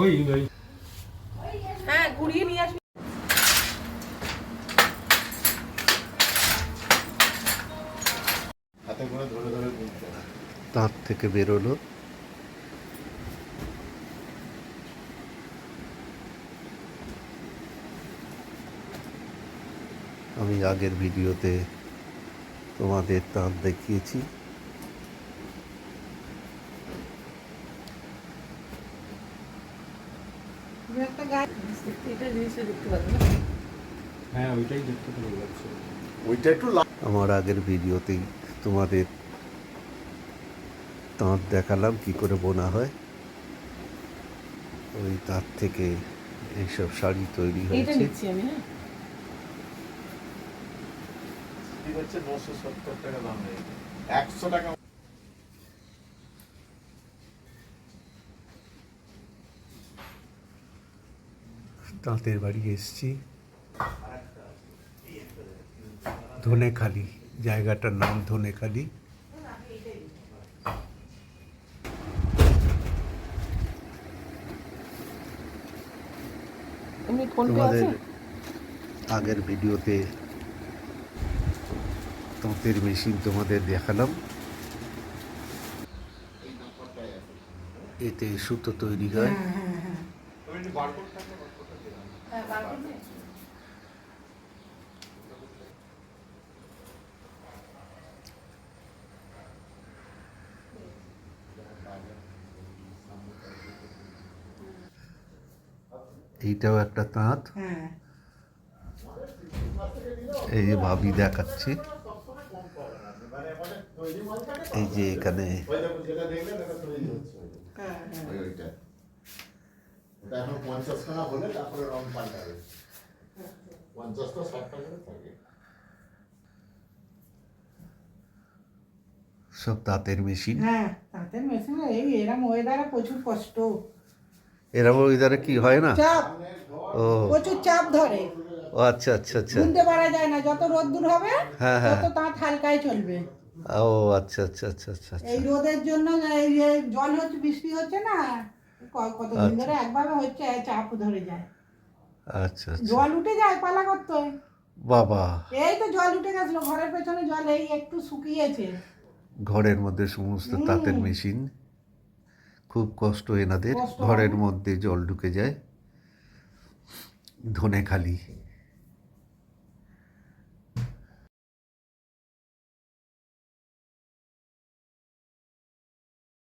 ওই ওই। হ্যাঁ ঘুরিয়ে নিয়ে আসবি। হাতে করে ধরে ধরে গুনতে তাঁত থেকে বেরোলো। আমি আগের ভিডিওতে তোমাদের তাঁত দেখিয়েছি। একটা গাছ এটা জিনিসটা দেখতে পারবে না? হ্যাঁ ওইটাই দেখতে পেয়ে যাচ্ছে ওইটা একটু আমার আগের ভিডিওতেই তোমাদের তাঁত দেখালাম কি করে বোনা হয়। ওই তাঁত থেকে এইসব শাড়ি তৈরি এইটা হয়েছে। নিচ্ছি আমি হ্যাঁ ঠিক হচ্ছে নশো সত্তর টাকা দাম নেই একশো টাকা তাঁতের বাড়ি এসছি। ধনেখালি জায়গাটার নাম ধনেখালি। তোমাদের আগের ভিডিওতে তাঁতের মেশিন তোমাদের দেখালাম। এতে সুতো তৈরি হয়। হ্যাঁ বার করবে এইটাও একটা তাঁত। হ্যাঁ। এই যে ভাবি দেখাচ্ছে। এই যে এখানে এখন পঞ্চাশ টাকা হলে তারপরে রং পাল্টাবে। পঞ্চাশটা ষাট টাকা করে থাকে। সব তাঁতের মেশিন? হ্যাঁ তাঁতের মেশিন এই এরম ওয়েদারে প্রচুর কষ্ট। এরকম ওইদারে কি হয় না? চাপ ও। প্রচুর চাপ ধরে। ও আচ্ছা আচ্ছা আচ্ছা। বুনতে পারা যায় না যত রোদ্দুর হবে হ্যাঁ, হ্যাঁ। তত তাঁত হালকায় চলবে। ও আচ্ছা আচ্ছা আচ্ছা আচ্ছা আচ্ছা। এই রোদের জন্য এই যে জল হচ্ছে বৃষ্টি হচ্ছে না কতদিন আচ্ছা। ধরে? একভাবে হচ্ছে চাপ ধরে যায়। আচ্ছা আচ্ছা। জল উঠে যায় পালা করতে বাবা। এই তো জল উঠে গেছিল ঘরের পেছনে জল এই একটু শুকিয়েছে। ঘরের মধ্যে সমস্ত তাঁতের মেশিন। খুব কষ্ট এনাদের। ঘরের মধ্যে জল ঢুকে যায়। ধনে খালি